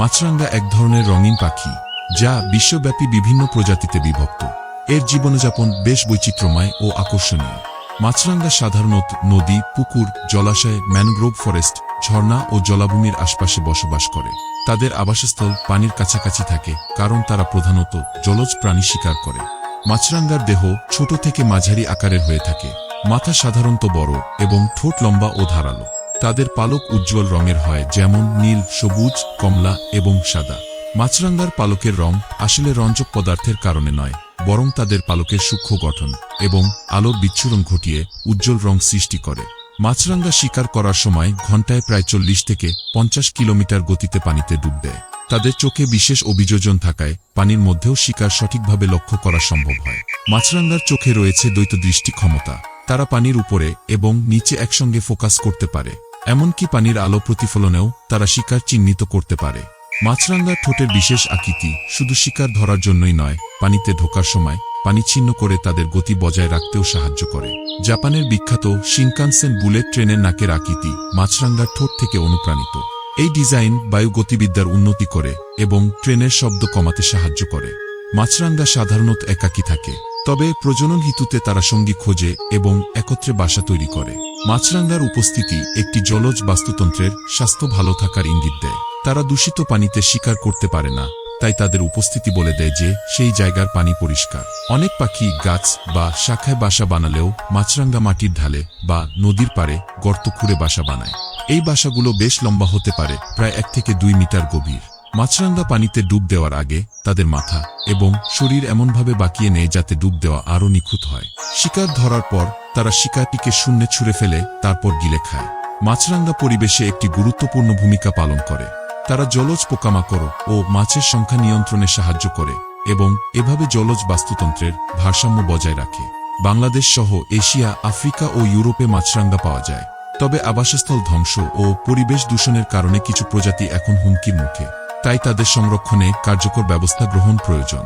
মাছরাঙ্গা এক ধরনের রঙিন পাখি, যা বিশ্বব্যাপী বিভিন্ন প্রজাতিতে বিভক্ত। এর জীবনযাপন বেশ বৈচিত্র্যময় ও আকর্ষণীয়। মাছরাঙ্গা সাধারণত নদী, পুকুর, জলাশয়, ম্যানগ্রোভ ফরেস্ট, ঝর্ণা ও জলাভূমির আশপাশে বসবাস করে। তাদের আবাসস্থল পানির কাছাকাছি থাকে, কারণ তারা প্রধানত জলজ প্রাণী শিকার করে। মাছরাঙ্গার দেহ ছোট থেকে মাঝারি আকারের হয়ে থাকে। মাথা সাধারণত বড় এবং ঠোঁট লম্বা ও ধারালো। তাদের পালক উজ্জ্বল রঙের হয়, যেমন নীল, সবুজ, কমলা এবং সাদা। মাছরাঙ্গার পালকের রং আসলে রঞ্জক পদার্থের কারণে নয়, বরং তাদের পালকের সূক্ষ্ম গঠন এবং আলোর বিচ্ছুরণ ঘটিয়ে উজ্জ্বল রং সৃষ্টি করে। মাছরাঙ্গা শিকার করার সময় ঘন্টায় প্রায় চল্লিশ থেকে পঞ্চাশ কিলোমিটার গতিতে পানিতে ডুব দেয়। তাদের চোখে বিশেষ অভিযোজন থাকায় পানির মধ্যেও শিকার সঠিকভাবে লক্ষ্য করা সম্ভব হয়। মাছরাঙ্গার চোখে রয়েছে দ্বৈত দৃষ্টি ক্ষমতা তারা পানির উপরে এবং নিচে একসঙ্গে ফোকাস করতে পারে। এমনকি পানির আলো প্রতিফলনেও তারা শিকার চিহ্নিত করতে পারে। মাছরাঙ্গার ঠোঁটের বিশেষ আকৃতি শুধু শিকার ধরার জন্যই নয়, পানিতে ঢোকার সময় পানি ছিন্ন করে তাদের গতি বজায় রাখতেও সাহায্য করে। জাপানের বিখ্যাত শিনকানসেন বুলেট ট্রেনের নাকের আকৃতি মাছরাঙ্গার ঠোঁট থেকে অনুপ্রাণিত। এই ডিজাইন বায়ু গতিবিদ্যার উন্নতি করে এবং ট্রেনের শব্দ কমাতে সাহায্য করে। মাছরাঙ্গা সাধারণত একাকী থাকে, তবে প্রজনন হিতুতে তারা সঙ্গী খোঁজে এবং একত্রে বাসা তৈরি করে। মাছরাঙ্গার উপস্থিতি একটি জলজ বাস্তুতন্ত্রের স্বাস্থ্য ভালো থাকার ইঙ্গিত দেয়। তারা দূষিত পানিতে শিকার করতে পারে না, তাই তাদের উপস্থিতি বলে দেয় যে সেই জায়গার পানি পরিষ্কার। অনেক পাখি, গাছ বা শাখায় বাসা বানালেও মাছরাঙ্গা মাটির ঢালে বা নদীর পাড়ে গর্ত খুঁড়ে বাসা বানায়। এই বাসাগুলো বেশ লম্বা হতে পারে, প্রায় এক থেকে দুই মিটার গভীর। মাছরাঙ্গা পানিতে ডুব দেওয়ার আগে তাদের মাথা এবং শরীর এমনভাবে বাকিয়ে নেয় যাতে ডুব দেওয়া আরও নিখুঁত হয়। শিকার ধরার পর তারা শিকারটিকে শূন্যে ছুঁড়ে ফেলে, তারপর গিলে খায়। মাছরাঙ্গা পরিবেশে একটি গুরুত্বপূর্ণ ভূমিকা পালন করে। তারা জলজ পোকামাকড় ও মাছের সংখ্যা নিয়ন্ত্রণে সাহায্য করে এবং এভাবে জলজ বাস্তুতন্ত্রের ভারসাম্য বজায় রাখে। বাংলাদেশ সহ এশিয়া, আফ্রিকা ও ইউরোপে মাছরাঙ্গা পাওয়া যায়। তবে আবাসস্থল ধ্বংস ও পরিবেশ দূষণের কারণে কিছু প্রজাতি এখন হুমকির মুখে। তাই তাদের সংরক্ষণে কার্যকর ব্যবস্থা গ্রহণ প্রয়োজন।